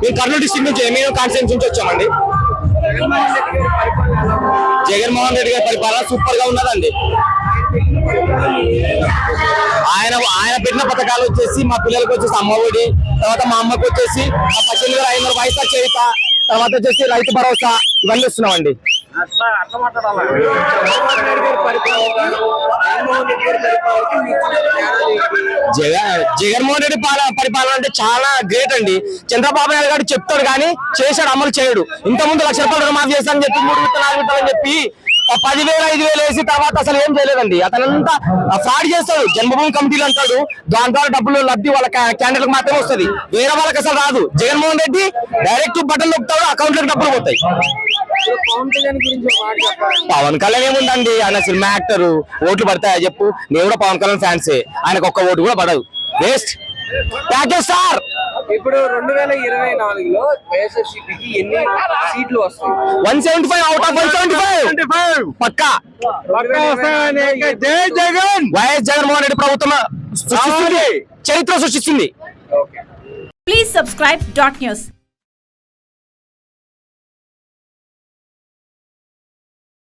మేము కర్నూలు డిస్ట్రిక్ట్ నుంచి మేము కాన్స్టిట్యూన్స్ నుంచి వచ్చామండి. జగన్మోహన్ రెడ్డి గారి పరిపాలన రెడ్డి గారి సూపర్గా ఉన్నదండి. ఆయన ఆయన పెట్టిన పథకాలు వచ్చేసి మా పిల్లలకు వచ్చేసి అమ్మ ఒడి తర్వాత మా అమ్మకు వచ్చేసి మా పద్దెనిమిది వేల ఐదు వందల వయసు తర్వాత వచ్చేసి రైతు భరోసా ఇవన్నీ వస్తున్నామండి. జగన్మోహన్ జగన్ జగన్మోహన్ రెడ్డి పాల- పరిపాలన అంటే చాలా గ్రేట్ అండి. చంద్రబాబు నాయుడు గారు చెప్తాడు కానీ చేశాడు అమలు చేయడు. ఇంత ముందు లక్ష రూపాయలు రుణమాఫీ చేస్తానని చెప్పి మూడు విత్తనాలు నాలుగు అని చెప్పి ఆ పదివేలు ఐదు వేలు వేసి తర్వాత అసలు ఏం చేయలేదండి. అతనంతా ఫ్రాడ్ చేస్తాడు. జన్మభూమి కమిటీలు అంటాడు. దాని ద్వారా డబ్బులు లబ్ధి వాళ్ళ క్యాండిడేట్ మాత్రమే వస్తుంది. వేరే వాళ్ళకి అసలు రాదు. జగన్మోహన్ రెడ్డి డైరెక్ట్ బటన్ నొప్పుతాడు అకౌంట్ డబ్బులు పోతాయి. పవన్ కళ్యాణ్ ఏముందండి? ఆయన సినిమా యాక్టర్. ఓట్లు పడతాయా చెప్పు? నేను కూడా పవన్ కళ్యాణ్ ఫ్యాన్సే. ఆయనకు ఒక్క ఓటు కూడా పడదు. వేస్ట్. ప్యాకేజ్ సార్ ఇప్పుడు రెండు వేల ఇరవై నాలుగులో వైఎస్ఆర్సీపీకి ఎన్ని సీట్లు వస్తాయి? One seventy five out of one seventy five. పక్కా. జై జగన్. వైఎస్ జగన్మోహన్ రెడ్డి ప్రభుత్వం సృష్టిస్తుంది. చరిత్ర సృష్టిస్తుంది. Please subscribe dot news.